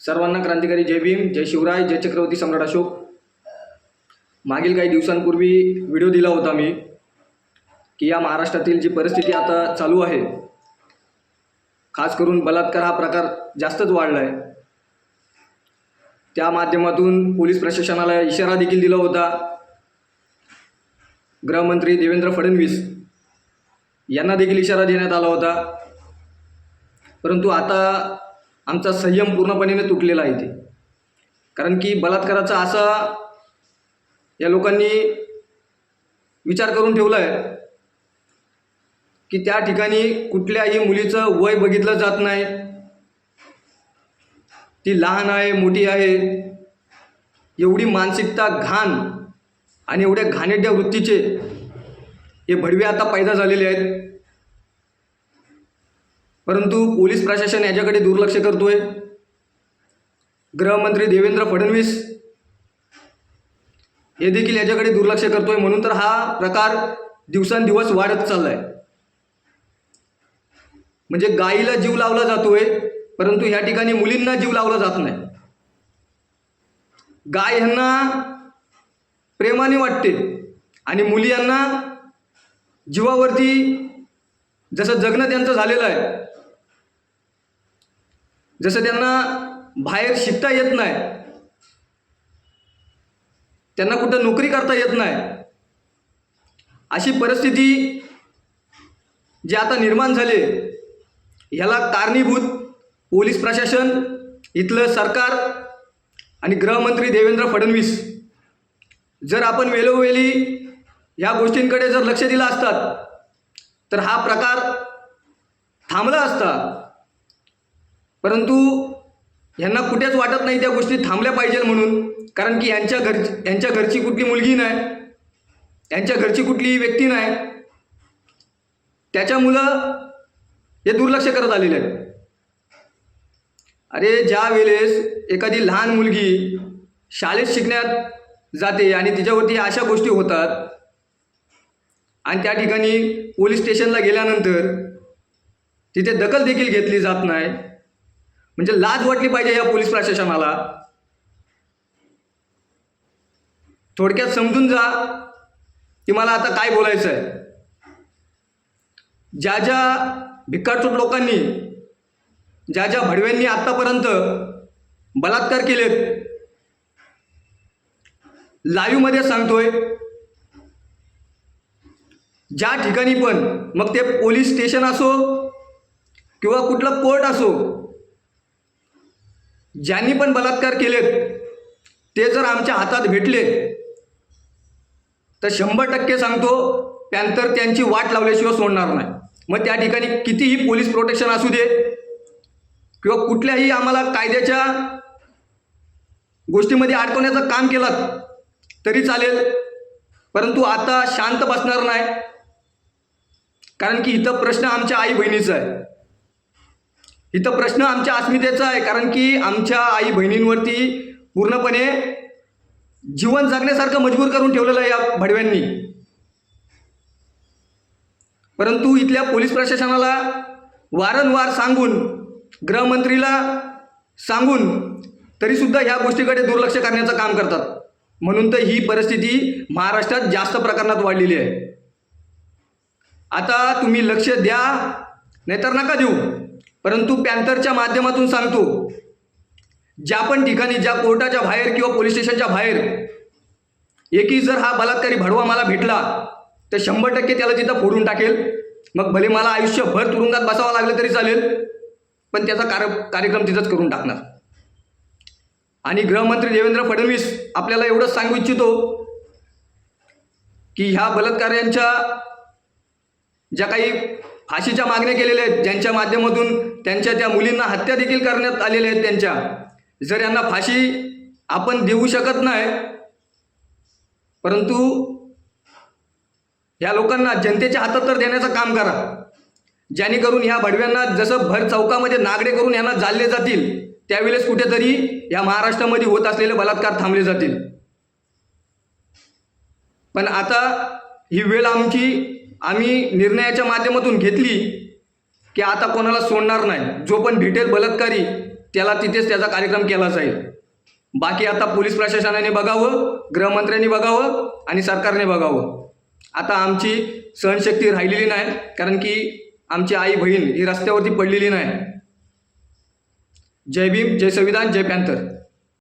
सर्वांना क्रांतिकारी जय भीम जय शिवराय जय चक्रवर्ती सम्राट अशोक. मागील काही दिवसांपूर्वी व्हिडिओ दिला होता मी की या महाराष्ट्रातील जी परिस्थिती आता चालू आहे खास करून बलात्कार हा प्रकार जास्तच वाढला आहे त्या माध्यमातून पोलीस प्रशासनाला इशारा देखील दिला होता. गृहमंत्री देवेंद्र फडणवीस यांना देखील इशारा देण्यात आला होता. परंतु आता आमचा संयम पूर्णपणे तुटलेला आहे ते कारण की बलात्काराचा असा या लोकांनी विचार करून ठेवला आहे की त्या ठिकाणी कुठल्याही मुलीचं वय बघितलं जात नाही. ती लहान आहे मोठी आहे. एवढी मानसिकता घाण आणि एवढ्या घाणेरड्या वृत्तीचे हे भडवे आता पैदा झालेले आहेत. परंतु पोलीस प्रशासन याच्याकडे दुर्लक्ष करतोय. गृहमंत्री देवेंद्र फडणवीस हे देखील याच्याकडे दुर्लक्ष करतोय. म्हणून तर हा प्रकार दिवसांदिवस वाढत चाललाय. म्हणजे गाईला जीव लावला जातोय परंतु ह्या ठिकाणी मुलींना जीव लावला जात नाही. गाय ह्यांना प्रेमाने वाटते आणि मुली यांना जीवावरती जसं जगणं त्यांचं झालेलं आहे जसं त्यांना बाहेर शिकता येत नाही त्यांना कुठं नोकरी करता येत नाही अशी परिस्थिती जी आता निर्माण झाली ह्याला कारणीभूत पोलीस प्रशासन इथलं सरकार आणि गृहमंत्री देवेंद्र फडणवीस जर आपण वेळोवेळी ह्या गोष्टींकडे जर लक्ष दिलं असतात तर हा प्रकार थांबला असता. परंतु यांना कुठेच वाटत नाही त्या गोष्टी थांबल्या पाहिजे म्हणून. कारण की यांच्या घर यांच्या घरची कुठली मुलगी नाही. यांच्या घरची कुठलीही व्यक्ती नाही. त्याच्यामुळं हे दुर्लक्ष करत आलेले आहेत. अरे ज्या वेळेस एखादी लहान मुलगी शाळेत शिकण्यात जाते आणि तिच्यावरती अशा गोष्टी होतात आणि त्या ठिकाणी पोलीस स्टेशनला गेल्यानंतर तिथे दखल देखील घेतली जात नाही म्हणजे लाज वाटली पाहिजे या पोलीस प्रशासनाला. थोडक्यात समजून जा की मला आता काय बोलायचं आहे ज्या ज्या भिकारचोट लोकांनी ज्या ज्या भडव्यांनी आत्तापर्यंत बलात्कार केलेत लाईव्हमध्ये सांगतोय. ज्या ठिकाणी पण मग ते पोलीस स्टेशन असो किंवा कुठलं कोर्ट असो ज्यांनी पण बलात्कार केलेत ते जर आमच्या हातात भेटले तर शंभर टक्के सांगतो पॅन्थर त्यांची वाट लावल्याशिवाय सोडणार नाही. मग त्या ठिकाणी कितीही पोलीस प्रोटेक्शन असू दे किंवा कुठल्याही आम्हाला कायद्याच्या गोष्टीमध्ये अडकवण्याचं काम केलं तरी चालेल. परंतु आता शांत बसणार नाही. कारण की इथं प्रश्न आमच्या आई बहिणीचा आहे. इथं प्रश्न आमच्या अस्मितेचा आहे कारण की आमच्या आई बहिणींवरती पूर्णपणे जीवन जगण्यासारखं मजबूर करून ठेवलेलं आहे या भडव्यांनी. परंतु इथल्या पोलीस प्रशासनाला वारंवार सांगून गृहमंत्रीला सांगून तरीसुद्धा ह्या गोष्टीकडे दुर्लक्ष करण्याचं काम करतात. म्हणून तर ही परिस्थिती महाराष्ट्रात जास्त प्रकरणात वाढलेली आहे. आता तुम्ही लक्ष द्या नाहीतर नका देऊ. परंतु पॅन्थरच्या माध्यमातून सांगतो ज्या पण ठिकाणी ज्या कोर्टाच्या बाहेर किंवा पोलीस स्टेशनच्या बाहेर एकी जर हा बलात्कारी भडवा मला भेटला तर शंभर टक्के त्याला तिथं फोडून टाकेल. मग भले मला आयुष्यभर तुरुंगात बसावं लागलं तरी चालेल पण त्याचा कार्य कार्यक्रम तिथंच करून टाकणार. आणि गृहमंत्री देवेंद्र फडणवीस आपल्याला एवढंच सांगू इच्छितो की ह्या बलात्काऱ्यांच्या ज्या काही फाशीच्या मागण्या केलेल्या आहेत ज्यांच्या माध्यमातून त्यांच्या त्या मुलींना हत्या देखील करण्यात आलेल्या आहेत त्यांच्या. जर यांना फाशी आपण देऊ शकत नाही परंतु या लोकांना जनतेच्या हातात तर देण्याचं काम करा. जेणेकरून ह्या भडव्यांना जसं भर चौकामध्ये नागडे करून यांना जाळले जातील त्यावेळेस कुठेतरी या महाराष्ट्रामध्ये होत असलेले बलात्कार थांबले जातील. पण आता ही वेळ आमची आम्ही निर्णयाच्या माध्यमातून घेतली की आता कोणाला सोडणार नाही. जो पण भेटेल बलात्कारी त्याला तिथेच त्याचा कार्यक्रम केला जाईल. बाकी आता पोलीस प्रशासनाने बघावं गृहमंत्र्यांनी बघावं आणि सरकारने बघावं. आता आमची सहनशक्ती राहिलेली नाही कारण की आमची आई बहीण ही रस्त्यावरती पडलेली नाही. जय भीम जय संविधान जय पॅन्थर.